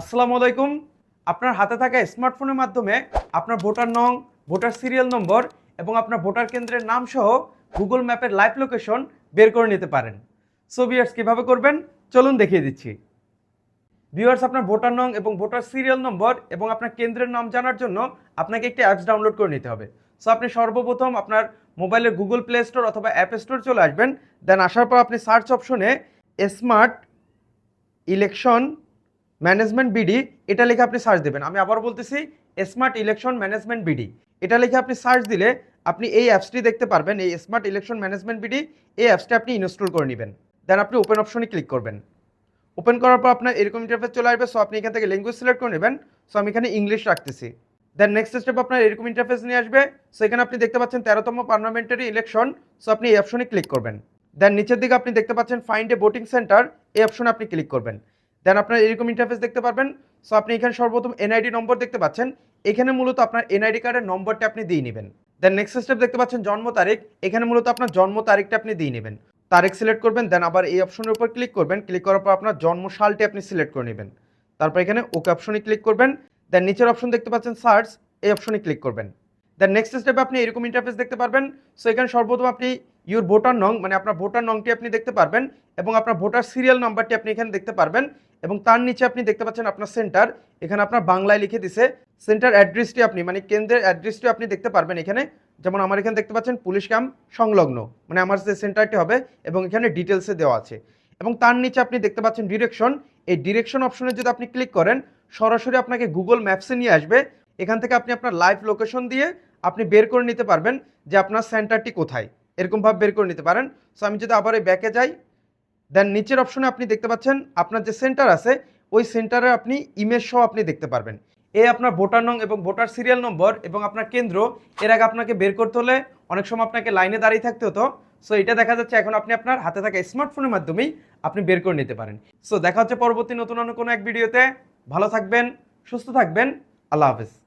আসসালামু আলাইকুম। আপনার হাতে থাকা স্মার্টফোনের মাধ্যমে আপনার ভোটার নং, ভোটার সিরিয়াল নম্বর এবং আপনার ভোটার কেন্দ্রের নাম সহ গুগল ম্যাপের লাইভ লোকেশন বের করে নিতে পারেন। সো ভিউয়ার্স কীভাবে করবেন? চলুন দেখিয়ে দিচ্ছি। ভিউয়ার্স আপনার ভোটার নং এবং ভোটার সিরিয়াল নম্বর এবং আপনার কেন্দ্রের নাম জানার জন্য আপনাকে একটি অ্যাপস ডাউনলোড করে নিতে হবে। সো আপনি সর্বপ্রথম আপনার মোবাইলের গুগল প্লে স্টোর অথবা অ্যাপ স্টোর চলে আসবেন। দেন আসার পর আপনি সার্চ অপশনে স্মার্ট ইলেকশন ম্যানেজমেন্ট বিডি এটা লিখে আপনি সার্চ দেবেন। আমি আবার বলতেছি স্মার্ট ইলেকশন ম্যানেজমেন্ট বিডি এটা লিখে আপনি সার্চ দিলে আপনি এই অ্যাপসটি দেখতে পারবেন। এই স্মার্ট ইলেকশন ম্যানেজমেন্ট বিডি এই অ্যাপসটি আপনি ইনস্টল করে নেবেন। দেন আপনি ওপেন অপশনে ক্লিক করবেন। ওপেন করার পর আপনার এরকম ইন্টারফেস চলে আসবে। সো আপনি এখান থেকে ল্যাঙ্গুয়েজ সিলেক্ট করে নেবেন। সো আমি এখানে ইংলিশ রাখতেছি। দেন নেক্সট স্টেপ আপনার এরকম ইন্টারফেস নিয়ে আসবে। সো এখানে আপনি দেখতে পাচ্ছেন তেরোতম পার্লামেন্টারি ইলেকশন সো আপনি এই অপশনে ক্লিক করবেন। দেন নিচের দিকে আপনি দেখতে পাচ্ছেন ফাইন্ড এ ভোটিং সেন্টার এই অপশনে আপনি ক্লিক করবেন। দেন আপনার এরকম ইন্টারফেস দেখতে পারবেন। সো আপনি এখানে সর্বপ্রথম এনআইডি নম্বর দেখতে পাচ্ছেন। এখানে মূলত আপনার এনআইডি কার্ডের নম্বরটা আপনি দিয়ে নেবেন। দেন নেক্সট স্টেপ দেখতে পাচ্ছেন জন্ম তারিখ। এখানে মূলত আপনার জন্ম তারিখটা আপনি দিয়ে নেবেন। তারিখ সিলেক্ট করবেন দেন আবার এই অপশনের উপর ক্লিক করবেন। ক্লিক করার পর আপনার জন্ম সালটি আপনি সিলেক্ট করে নেবেন। তারপর এখানে ওকে অপশনে ক্লিক করবেন। দেন নিচের অপশন দেখতে পাচ্ছেন সার্চ এই অপশনে ক্লিক করবেন। দেন নেক্সট স্টেপে আপনি এরকম ইন্টারফেস দেখতে পারবেন। সো এখানে সর্বপ্রথম আপনি ইউর ভোটার নং মানে আপনার ভোটার নংটি আপনি দেখতে পারবেন এবং আপনার ভোটার সিরিয়াল নাম্বারটি আপনি এখানে দেখতে পারবেন। এবং তার নিচে আপনি দেখতে পাচ্ছেন আপনার সেন্টার। এখানে আপনার বাংলায় লিখে দিছে, সেন্টার অ্যাড্রেসটি আপনি মানে কেন্দ্রের অ্যাড্রেসটি আপনি দেখতে পারবেন এখানে। যেমন আমার এখানে দেখতে পাচ্ছেন পুলিশ ক্যাম্প সংলগ্ন মানে আমার যে সেন্টারটি হবে এবং এখানে ডিটেলসে দেওয়া আছে। এবং তার নিচে আপনি দেখতে পাচ্ছেন ডিরেকশন এই ডিরেকশন অপশনে যদি আপনি ক্লিক করেন, সরাসরি আপনাকে গুগল ম্যাপসে নিয়ে আসবে। এখান থেকে আপনি আপনার লাইভ লোকেশন দিয়ে আপনি বের করে নিতে পারবেন যে আপনার সেন্টারটি কোথায়। এরকমভাবে বের করে নিতে পারেন। সো আমি যদি আবার এই ব্যাকে যাই দেন নিচের অপশনে আপনি দেখতে পাচ্ছেন, আপনার যে সেন্টার আছে, ওই সেন্টারে আপনি ইমেজ সহ আপনি দেখতে পারবেন। এ আপনার ভোটার নং এবং ভোটার সিরিয়াল নম্বর এবং আপনার কেন্দ্র, এর আগে আপনাকে বের করতে হলে অনেক সময় আপনাকে লাইনে দাঁড়িয়ে থাকতে হতো। সো এটা দেখা যাচ্ছে এখন আপনি আপনার হাতে থাকা স্মার্টফোনের মাধ্যমেই আপনি বের করে নিতে পারেন। সো দেখা হচ্ছে পরবর্তী নতুন অন্য কোনো এক ভিডিওতে ভালো থাকবেন, সুস্থ থাকবেন। আল্লাহ হাফেজ।